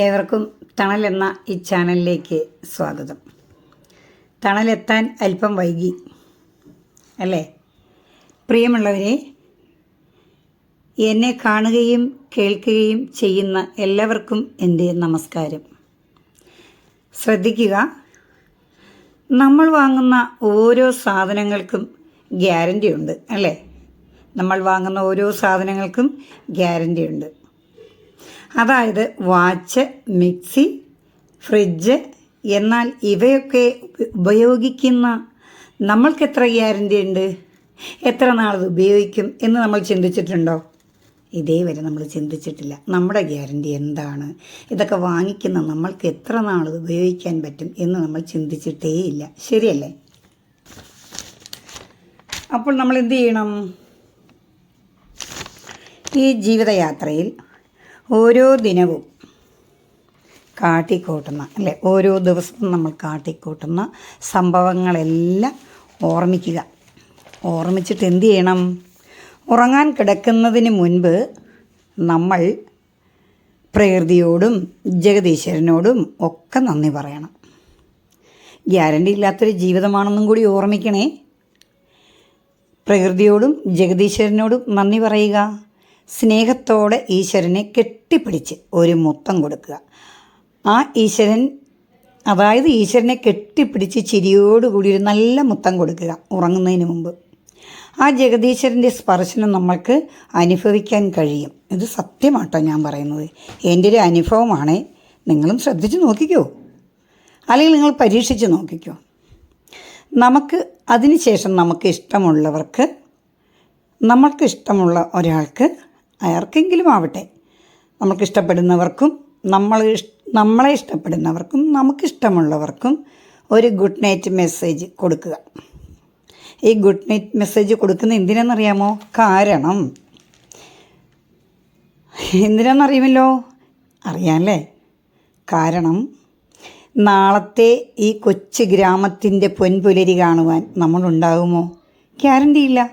ഏവർക്കും തണൽ എന്ന ഈ ചാനലിലേക്ക് സ്വാഗതം. തണലെത്താൻ അല്പം വൈകി അല്ലേ? പ്രിയമുള്ളവരെ എന്നെ കാണുകയും കേൾക്കുകയും ചെയ്യുന്ന എല്ലാവർക്കും എന്റെ നമസ്കാരം. ശ്രദ്ധിക്കുക നമ്മൾ വാങ്ങുന്ന ഓരോ സാധനങ്ങൾക്കും ഗ്യാരന്റി ഉണ്ട് അല്ലേ? നമ്മൾ വാങ്ങുന്ന ഓരോ സാധനങ്ങൾക്കും ഗ്യാരന്റി ഉണ്ട്. അതായത് വാച്ച് മിക്സി ഫ്രിഡ്ജ് എന്നാൽ ഇവയൊക്കെ ഉപയോഗിക്കുന്ന നമ്മൾക്ക് എത്ര ഗ്യാരന്റി ഉണ്ട്? എത്ര നാളത് ഉപയോഗിക്കും എന്ന് നമ്മൾ ചിന്തിച്ചിട്ടുണ്ടോ? ഇതേവരെ നമ്മൾ ചിന്തിച്ചിട്ടില്ല. നമ്മുടെ ഗ്യാരന്റി എന്താണ്? ഇതൊക്കെ വാങ്ങിക്കുന്ന നമ്മൾക്ക് എത്ര നാളത് ഉപയോഗിക്കാൻ പറ്റും എന്ന് നമ്മൾ ചിന്തിച്ചിട്ടേയില്ല. ശരിയല്ലേ? അപ്പോൾ നമ്മൾ എന്ത് ചെയ്യണം? ഈ ജീവിതയാത്രയിൽ ഓരോ ദിനവും കാട്ടിക്കൂട്ടുന്ന അല്ലേ? ഓരോ ദിവസവും നമ്മൾ കാട്ടിക്കൂട്ടുന്ന സംഭവങ്ങളെല്ലാം ഓർമ്മിക്കുക. ഓർമ്മിച്ചിട്ട് എന്തു ചെയ്യണം? ഉറങ്ങാൻ കിടക്കുന്നതിന് മുൻപ് നമ്മൾ പ്രകൃതിയോടും ജഗദീശ്വരനോടും ഒക്കെ നന്ദി പറയണം. ഗ്യാരണ്ടി ഇല്ലാത്തൊരു ജീവിതമാണെന്നും കൂടി ഓർമ്മിക്കണേ. പ്രകൃതിയോടും ജഗദീശ്വരനോടും നന്ദി പറയുക. സ്നേഹത്തോടെ ഈശ്വരനെ കെട്ടിപ്പിടിച്ച് ഒരു മുത്തം കൊടുക്കുക. ആ ഈശ്വരൻ അതായത് ഈശ്വരനെ കെട്ടിപ്പിടിച്ച് ചിരിയോടുകൂടി ഒരു നല്ല മുത്തം കൊടുക്കുക ഉറങ്ങുന്നതിന് മുമ്പ്. ആ ജഗദീശ്വരന്റെ സ്പർശനം നമ്മൾക്ക് അനുഭവിക്കാൻ കഴിയും. ഇത് സത്യമാട്ടോ ഞാൻ പറയുന്നത്. എന്റെ ഒരു അനുഭവമാണ്. നിങ്ങളും ശ്രദ്ധിച്ച് നോക്കിക്കോ. അല്ലെങ്കിൽ നിങ്ങൾ പരീക്ഷിച്ച് നോക്കിക്കോ. നമുക്ക് അതിനുശേഷം നമുക്ക് ഇഷ്ടമുള്ളവർക്ക് നമ്മൾക്ക് ഇഷ്ടമുള്ള ഒരാൾക്ക് ആർക്കെങ്കിലും ആവട്ടെ. നമുക്ക് ഇഷ്ടപ്പെടുന്നവർക്കും നമ്മൾ നമ്മളെ ഇഷ്ടപ്പെടുന്നവർക്കും നമുക്കിഷ്ടമുള്ളവർക്കും ഒരു ഗുഡ് നൈറ്റ് മെസ്സേജ് കൊടുക്കുക. ഈ ഗുഡ് നൈറ്റ് മെസ്സേജ് കൊടുക്കുന്ന എന്തിനാണെന്നറിയാമോ? കാരണം എന്തിനാണെന്നറിയുമല്ലോ? അറിയാമല്ലേ കാരണം നാളത്തെ ഈ കൊച്ചു ഗ്രാമത്തിന്റെ പൊൻപുലരി കാണുവാൻ നമ്മളുണ്ടാകുമോ? ഗ്യാരണ്ടിയില്ല.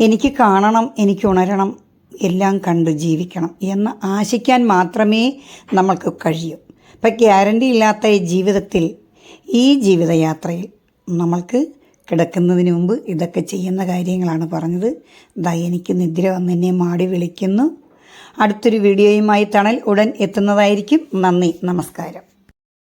എനിക്ക് കാണണം എനിക്ക് ഉണരണം എല്ലാം കണ്ടു ജീവിക്കണം എന്ന് ആശിക്കാൻ മാത്രമേ നമ്മൾക്ക് കഴിയൂ. അപ്പം ഗ്യാരണ്ടി ഇല്ലാത്ത ഈ ജീവിതത്തിൽ ഈ ജീവിതയാത്രയിൽ നമ്മൾക്ക് കിടക്കുന്നതിന് മുമ്പ് ഇതൊക്കെ ചെയ്യുന്ന കാര്യങ്ങളാണ് പറഞ്ഞത്. ദാ എനിക്ക് നിദ്ര വന്ന് എന്നെ മാടി വിളിക്കുന്നു. അടുത്തൊരു വീഡിയോയുമായി തണൽ ഉടൻ എത്തുന്നതായിരിക്കും. നന്ദി നമസ്കാരം.